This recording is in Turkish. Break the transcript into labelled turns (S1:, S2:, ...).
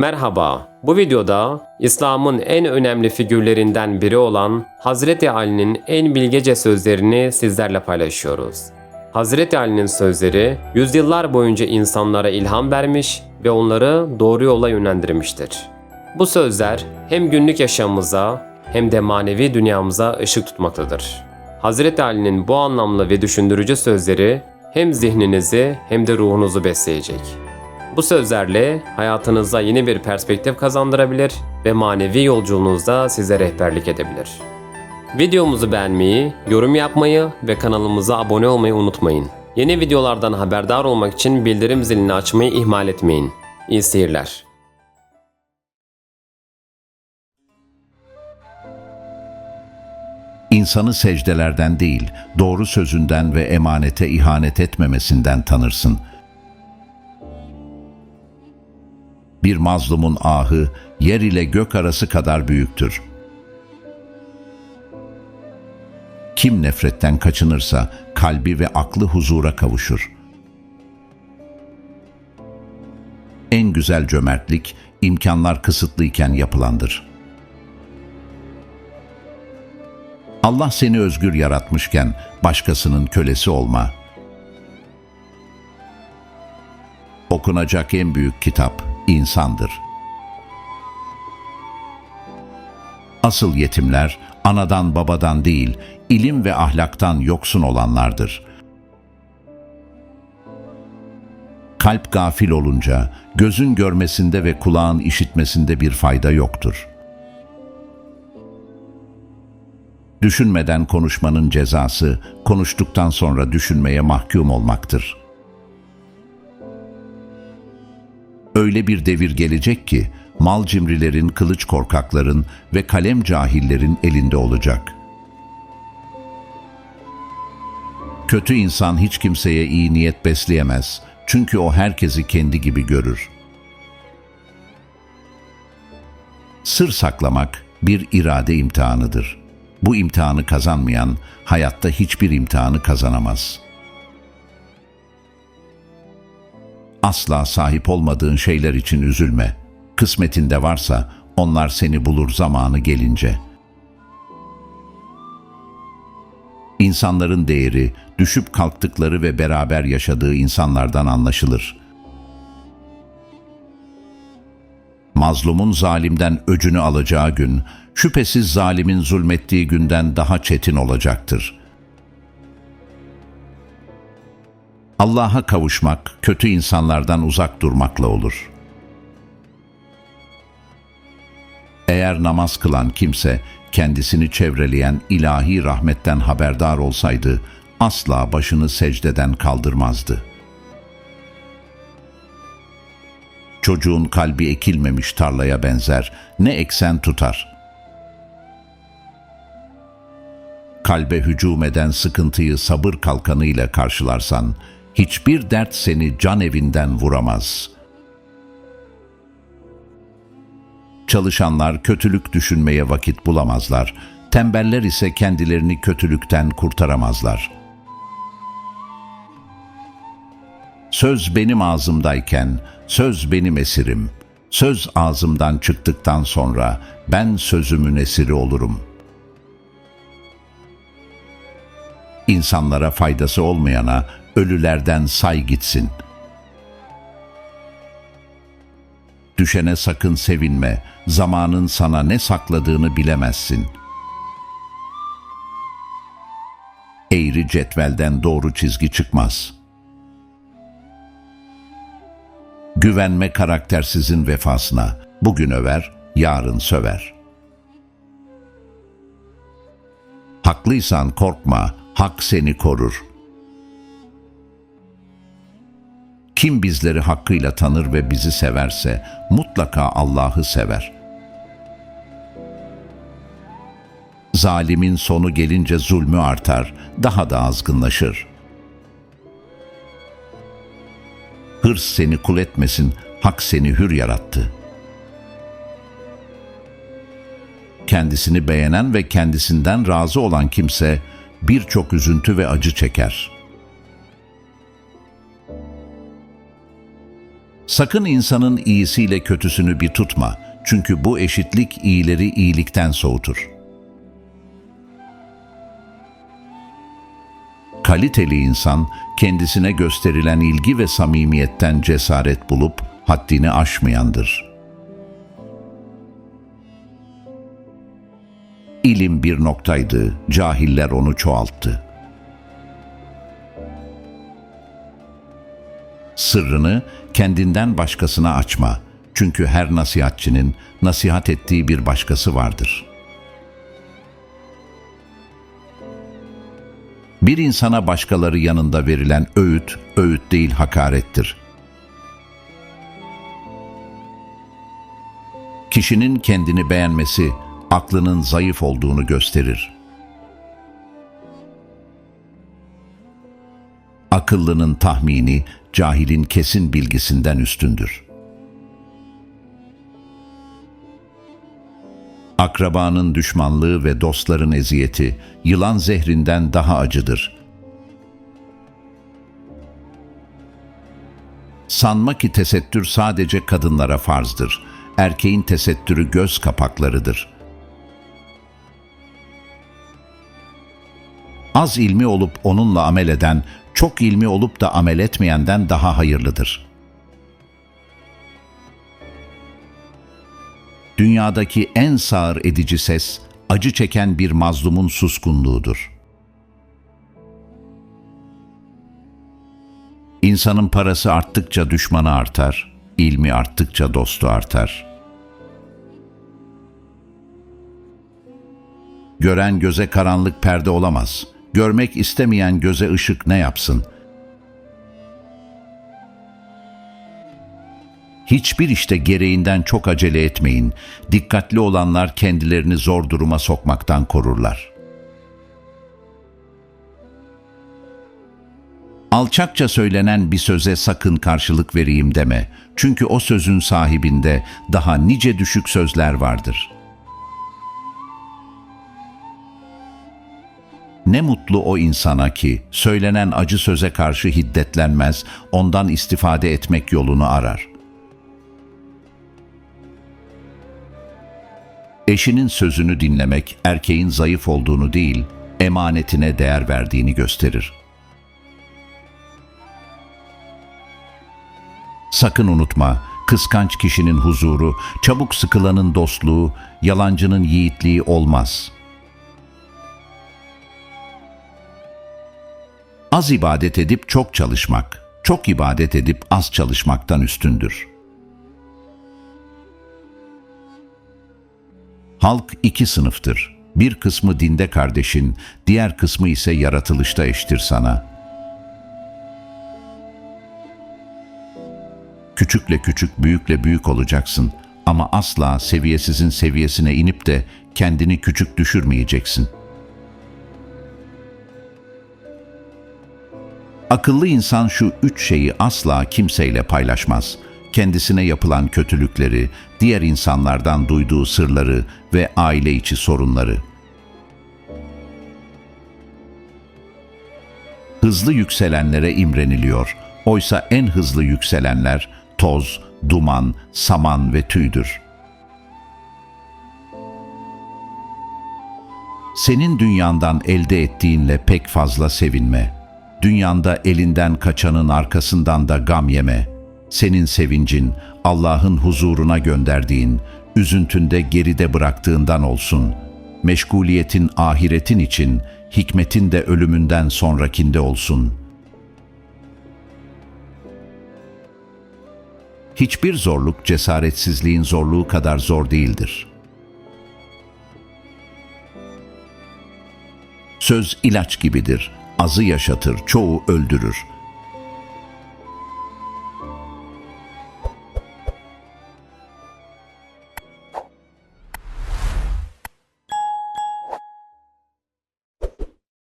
S1: Merhaba, bu videoda İslam'ın en önemli figürlerinden biri olan Hazreti Ali'nin en bilgece sözlerini sizlerle paylaşıyoruz. Hazreti Ali'nin sözleri yüzyıllar boyunca insanlara ilham vermiş ve onları doğru yola yönlendirmiştir. Bu sözler hem günlük yaşamımıza hem de manevi dünyamıza ışık tutmaktadır. Hazreti Ali'nin bu anlamlı ve düşündürücü sözleri hem zihninizi hem de ruhunuzu besleyecek. Bu sözlerle hayatınıza yeni bir perspektif kazandırabilir ve manevi yolculuğunuzda size rehberlik edebilir. Videomuzu beğenmeyi, yorum yapmayı ve kanalımıza abone olmayı unutmayın. Yeni videolardan haberdar olmak için bildirim zilini açmayı ihmal etmeyin. İyi seyirler.
S2: İnsanı secdelerden değil, doğru sözünden ve emanete ihanet etmemesinden tanırsın. Bir mazlumun ahı yer ile gök arası kadar büyüktür. Kim nefretten kaçınırsa kalbi ve aklı huzura kavuşur. En güzel cömertlik imkanlar kısıtlıyken yapılandır.'' Allah seni özgür yaratmışken başkasının kölesi olma. Okunacak en büyük kitap insandır. Asıl yetimler anadan babadan değil, ilim ve ahlaktan yoksun olanlardır. Kalp gafil olunca gözün görmesinde ve kulağın işitmesinde bir fayda yoktur.'' Düşünmeden konuşmanın cezası, konuştuktan sonra düşünmeye mahkum olmaktır. Öyle bir devir gelecek ki, mal cimrilerin, kılıç korkakların ve kalem cahillerin elinde olacak. Kötü insan hiç kimseye iyi niyet besleyemez. Çünkü o herkesi kendi gibi görür. Sır saklamak bir irade imtihanıdır.'' Bu imtihanı kazanmayan hayatta hiçbir imtihanı kazanamaz. Asla sahip olmadığın şeyler için üzülme. Kısmetinde varsa onlar seni bulur zamanı gelince. İnsanların değeri düşüp kalktıkları ve beraber yaşadığı insanlardan anlaşılır.'' mazlumun zalimden öcünü alacağı gün, şüphesiz zalimin zulmettiği günden daha çetin olacaktır. Allah'a kavuşmak, kötü insanlardan uzak durmakla olur. Eğer namaz kılan kimse, kendisini çevreleyen ilahi rahmetten haberdar olsaydı, asla başını secdeden kaldırmazdı.'' Çocuğun kalbi ekilmemiş tarlaya benzer, ne eksen tutar. Kalbe hücum eden sıkıntıyı sabır kalkanıyla karşılarsan, hiçbir dert seni can evinden vuramaz. Çalışanlar kötülük düşünmeye vakit bulamazlar, tembeller ise kendilerini kötülükten kurtaramazlar.'' Söz benim ağzımdayken, söz benim esirim. Söz ağzımdan çıktıktan sonra ben sözümün esiri olurum. İnsanlara faydası olmayana ölülerden say gitsin. Düşene sakın sevinme, zamanın sana ne sakladığını bilemezsin. Eğri cetvelden doğru çizgi çıkmaz.'' Güvenme karaktersizin vefasına. Bugün över, yarın söver. Haklıysan korkma, hak seni korur. Kim bizleri hakkıyla tanır ve bizi severse mutlaka Allah'ı sever. Zalimin sonu gelince zulmü artar, daha da azgınlaşır.'' Hırs seni kul etmesin, hak seni hür yarattı. Kendisini beğenen ve kendisinden razı olan kimse birçok üzüntü ve acı çeker. Sakın insanın iyisiyle kötüsünü bir tutma. Çünkü bu eşitlik iyileri iyilikten soğutur. Kaliteli insan kendisine gösterilen ilgi ve samimiyetten cesaret bulup haddini aşmayandır. İlim bir noktaydı, cahiller onu çoğalttı. Sırrını kendinden başkasına açma. Çünkü her nasihatçinin nasihat ettiği bir başkası vardır. Bir insana başkaları yanında verilen öğüt, öğüt değil hakarettir. Kişinin kendini beğenmesi, aklının zayıf olduğunu gösterir. Akıllının tahmini, cahilin kesin bilgisinden üstündür. Akrabanın düşmanlığı ve dostların eziyeti, yılan zehrinden daha acıdır. Sanma ki tesettür sadece kadınlara farzdır. Erkeğin tesettürü göz kapaklarıdır. Az ilmi olup onunla amel eden, çok ilmi olup da amel etmeyenden daha hayırlıdır. Dünyadaki en sağır edici ses, acı çeken bir mazlumun suskunluğudur. İnsanın parası arttıkça düşmanı artar, ilmi arttıkça dostu artar. Gören göze karanlık perde olamaz. Görmek istemeyen göze ışık ne yapsın? Hiçbir işte gereğinden çok acele etmeyin. Dikkatli olanlar kendilerini zor duruma sokmaktan korurlar. Alçakça söylenen bir söze sakın karşılık vereyim deme. Çünkü o sözün sahibinde daha nice düşük sözler vardır.'' Ne mutlu o insana ki söylenen acı söze karşı hiddetlenmez, ondan istifade etmek yolunu arar. Eşinin sözünü dinlemek erkeğin zayıf olduğunu değil, emanetine değer verdiğini gösterir. Sakın unutma, kıskanç kişinin huzuru, çabuk sıkılanın dostluğu, yalancının yiğitliği olmaz.'' Az ibadet edip çok çalışmak, çok ibadet edip az çalışmaktan üstündür. Halk iki sınıftır. Bir kısmı dinde kardeşin, diğer kısmı ise yaratılışta eştir sana. Küçükle küçük, büyükle büyük olacaksın ama asla seviyesizin seviyesine inip de kendini küçük düşürmeyeceksin.'' Akıllı insan şu üç şeyi asla kimseyle paylaşmaz. Kendisine yapılan kötülükleri, diğer insanlardan duyduğu sırları ve aile içi sorunları. Hızlı yükselenlere imreniliyor. Oysa en hızlı yükselenler toz, duman, saman ve tüydür. Senin dünyandan elde ettiğinle pek fazla sevinme.'' Dünyanda elinden kaçanın arkasından da gam yeme. Senin sevincin Allah'ın huzuruna gönderdiğin, üzüntünde geride bıraktığından olsun. Meşguliyetin ahiretin için, hikmetin de ölümünden sonrakinde olsun. Hiçbir zorluk cesaretsizliğin zorluğu kadar zor değildir. Söz ilaç gibidir azı yaşatır, çoğu öldürür.